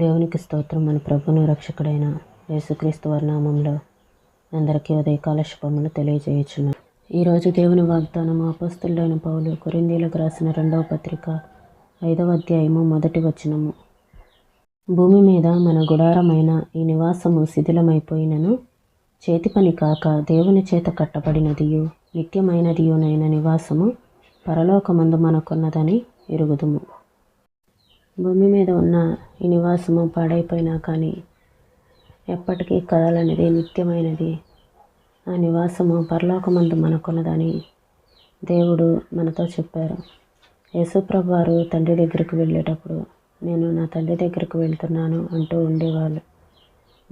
దేవునికి స్తోత్రం. మన ప్రభును రక్షకుడైన యేసుక్రీస్తు వర్ణామంలో అందరికీ ఉదయకాల శుభములు తెలియజేయచున్నాం. ఈరోజు దేవుని వాగ్దానం ఆపస్తులైన పౌలు కొరిందీలకు రాసిన రెండవ పత్రిక ఐదవ అధ్యాయము మొదటి వచనము. భూమి మీద మన గుడారమైన ఈ నివాసము శిథిలమైపోయినను చేతి పని కాక దేవుని చేత కట్టబడినదియు నిత్యమైనదియునైన నివాసము పరలోకమందు మనకున్నదని ఎరుగుదుము. భూమి మీద ఉన్న ఈ నివాసము పాడైపోయినా కానీ ఎప్పటికీ కదలనిది నిత్యమైనది. ఆ నివాసము పరలోకమందు మనకున్నదని దేవుడు మనతో చెప్పారు. యేసుప్రభు వారు తండ్రి దగ్గరికి వెళ్ళేటప్పుడు నేను నా తండ్రి దగ్గరికి వెళ్తున్నాను అంటూ ఉండేవాళ్ళు.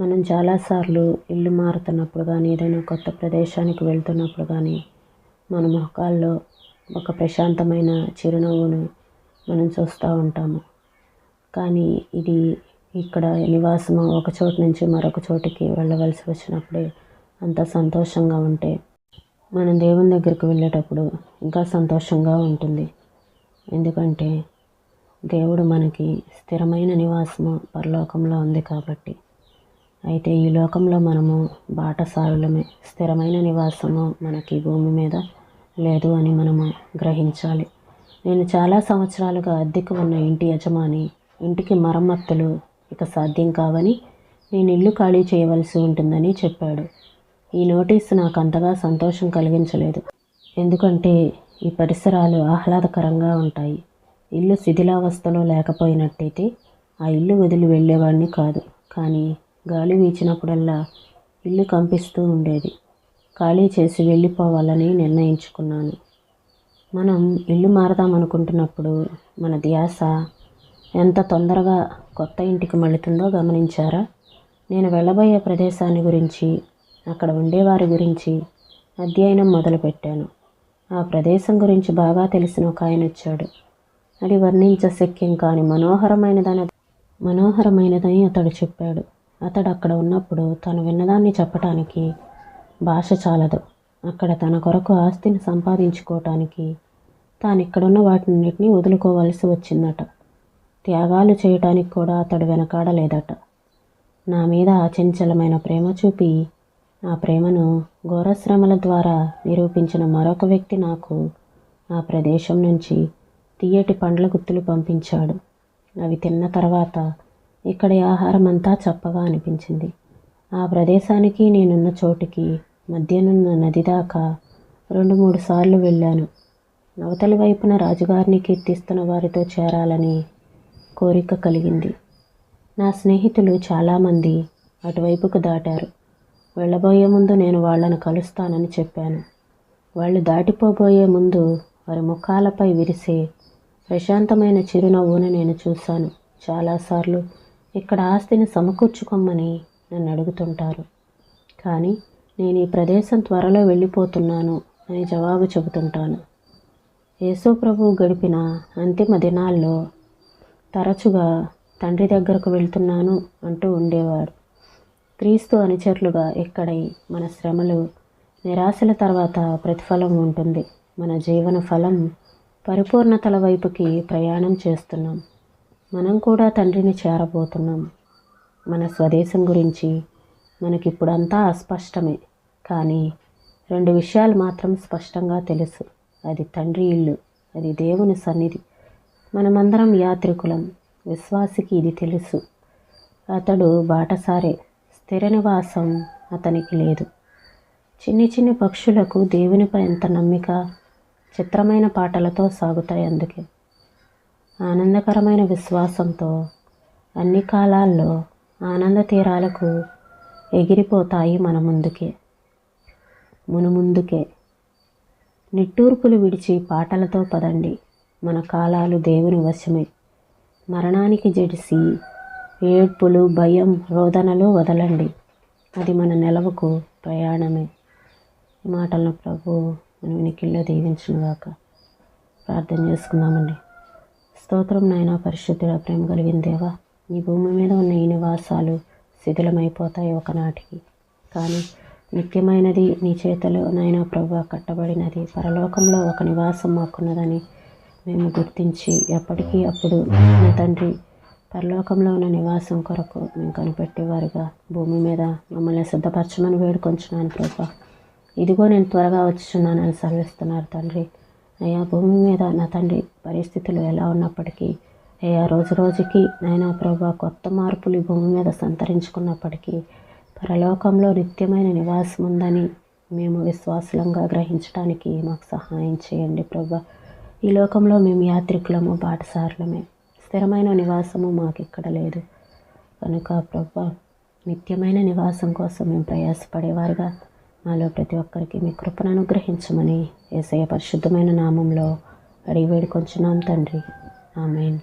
మనం చాలాసార్లు ఇల్లు మారుతున్నప్పుడు కానీ ఏదైనా కొత్త ప్రదేశానికి వెళ్తున్నప్పుడు కానీ మన మొహాల్లో ఒక ప్రశాంతమైన చిరునవ్వును మనం చూస్తూ ఉంటాము. కానీ ఇది ఇక్కడ నివాసము ఒక చోటు నుంచి మరొక చోటికి వెళ్ళవలసి వచ్చినప్పుడే అంత సంతోషంగా ఉంటే మనం దేవుని దగ్గరికి వెళ్ళేటప్పుడు ఇంకా సంతోషంగా ఉంటుంది. ఎందుకంటే దేవుడు మనకి స్థిరమైన నివాసము పరలోకంలో ఉంది కాబట్టి. అయితే ఈ లోకంలో మనము బాటసారులమే. స్థిరమైన నివాసము మనకి భూమి మీద లేదు అని మనము గ్రహించాలి. నేను చాలా సంవత్సరాలుగా అద్దెకు ఉన్న ఇంటి యజమాని ఇంటికి మరమ్మతులు ఇక సాధ్యం కావని నేను ఇల్లు ఖాళీ చేయవలసి ఉంటుందని చెప్పాడు. ఈ నోటీసు నాకు అంతగా సంతోషం కలిగించలేదు. ఎందుకంటే ఈ పరిసరాలు ఆహ్లాదకరంగా ఉంటాయి. ఇల్లు శిథిలావస్థలో లేకపోయినట్టయితే ఆ ఇల్లు వదిలి వెళ్ళేవాడిని కాదు. కానీ గాలి వీచినప్పుడల్లా ఇల్లు కంపిస్తూ ఉండేది. ఖాళీ చేసి వెళ్ళిపోవాలని నిర్ణయించుకున్నాను. మనం ఇల్లు మారదామనుకుంటున్నప్పుడు మన ధ్యాస ఎంత తొందరగా కొత్త ఇంటికి మళ్ళుతుందో గమనించారా? నేను వెళ్ళబోయే ప్రదేశాన్ని గురించి అక్కడ ఉండేవారి గురించి అధ్యయనం మొదలుపెట్టాను. ఆ ప్రదేశం గురించి బాగా తెలిసిన ఒక ఆయన వచ్చాడు. అది వర్ణించశక్యం కాని మనోహరమైనదని మనోహరమైనదని అతడు చెప్పాడు. అతడు అక్కడ ఉన్నప్పుడు తను విన్నదాన్ని చెప్పటానికి భాష చాలదు. అక్కడ తన కొరకు ఆస్తిని సంపాదించుకోవటానికి తాను ఇక్కడున్న వాటిన్నిటిని వదులుకోవలసి వచ్చిందట. త్యాగాలు చేయటానికి కూడా అతడు వెనకాడలేదట. నా మీద అచంచలమైన ప్రేమ చూపి ఆ ప్రేమను ఘోరశ్రమల ద్వారా నిరూపించిన మరొక వ్యక్తి నాకు ఆ ప్రదేశం నుంచి తీయటి పండ్ల గుత్తులు పంపించాడు. అవి తిన్న తర్వాత ఇక్కడి ఆహారం అంతా చప్పగా అనిపించింది. ఆ ప్రదేశానికి నేనున్న చోటుకి మధ్యనున్న నది దాకా రెండు మూడు సార్లు వెళ్ళాను. అవతలి వైపున రాజుగారిని కీర్తిస్తున్న వారితో చేరాలని కోరిక కలిగింది. నా స్నేహితులు చాలామంది అటువైపుకు దాటారు. వెళ్ళబోయే ముందు నేను వాళ్ళను కలుస్తానని చెప్పాను. వాళ్ళు దాటిపోబోయే ముందు వారి ముఖాలపై విరిసే ప్రశాంతమైన చిరునవ్వును నేను చూశాను. చాలాసార్లు ఇక్కడ ఆస్తిని సమకూర్చుకోమని నన్ను అడుగుతుంటారు. కానీ నేను ఈ ప్రదేశం త్వరలో వెళ్ళిపోతున్నాను అని జవాబు చెబుతుంటాను. యేసు ప్రభు గడిపిన అంతిమ దినాల్లో తరచుగా తండ్రి దగ్గరకు వెళ్తున్నాను అంటూ ఉండేవాడు. క్రీస్తు అనుచరులుగా ఎక్కడై మన శ్రమలు నిరాశల తర్వాత ప్రతిఫలం ఉంటుంది. మన జీవన ఫలం పరిపూర్ణతల వైపుకి ప్రయాణం చేస్తున్నాం. మనం కూడా తండ్రిని చేరబోతున్నాం. మన స్వదేశం గురించి మనకిప్పుడంతా అస్పష్టమే. కానీ రెండు విషయాలు మాత్రం స్పష్టంగా తెలుసు. అది తండ్రి ఇల్లు అది దేవుని సన్నిధి. మనమందరం యాత్రికులం. విశ్వాసికి ఇది తెలుసు. అతడు బాటసారే స్థిర నివాసం అతనికి లేదు. చిన్ని చిన్ని పక్షులకు దేవునిపై ఎంత నమ్మిక చిత్రమైన పాటలతో సాగుతాయి అందుకే. ఆనందకరమైన విశ్వాసంతో అన్ని కాలాల్లో ఆనంద తీరాలకు ఎగిరిపోతాయి మన ముందుకే. మునుముందుకే. నిట్టూర్పులు విడిచి పాటలతో పదండి. మన కాలాలు దేవుని వశమే. మరణానికి జడిసి ఏడ్పులు భయం రోదనలు వదలండి. అది మన నెలవకు ప్రయాణమే. ఈ మాటలను ప్రభు మన వినికిల్లో దీవించునుగాక. ప్రార్థన చేసుకుందామండి. స్తోత్రం నాయన పరిశుద్ధుల ప్రేమ కలిగిన దేవా నీ భూమి మీద ఉన్న ఈ నివాసాలు శిథిలమైపోతాయి ఒకనాటికి. కానీ నిత్యమైనది నీ చేతిలో నాయన ప్రభు కట్టబడినది. పరలోకంలో ఒక నివాసం మాకున్నదని మేము గుర్తించి ఎప్పటికీ అప్పుడు నా తండ్రి పరలోకంలో ఉన్న నివాసం కొరకు మేము కనిపెట్టేవారుగా భూమి మీద మమ్మల్ని సిద్ధపరచమని వేడుకొంచున్నాను ప్రభా. ఇదిగో నేను త్వరగా వచ్చుచున్నానని సెలవిస్తున్నారు తండ్రి. అయ్యా భూమి మీద నా తండ్రి పరిస్థితులు ఎలా ఉన్నప్పటికీ అయ్యా రోజు రోజుకి నాయనా ప్రభా కొత్త మార్పులు భూమి మీద సంతరించుకున్నప్పటికీ పరలోకంలో నిత్యమైన నివాసం ఉందని మేము విశ్వాసంగా గ్రహించడానికి మాకు సహాయం చేయండి ప్రభా. ఈ లోకంలో మేము యాత్రికులము బాటసారులమే స్థిరమైన నివాసము మాకు ఇక్కడ లేదు. కనుక ప్రభా నిత్యమైన నివాసం కోసం మేము ప్రయాసపడేవారుగా. మాలో ప్రతి ఒక్కరికి మీ కృపను అనుగ్రహించమని ఏసయ్య పరిశుద్ధమైన నామంలో అడిగి వేడుకొంచున్నాం తండ్రి. ఆమెన్.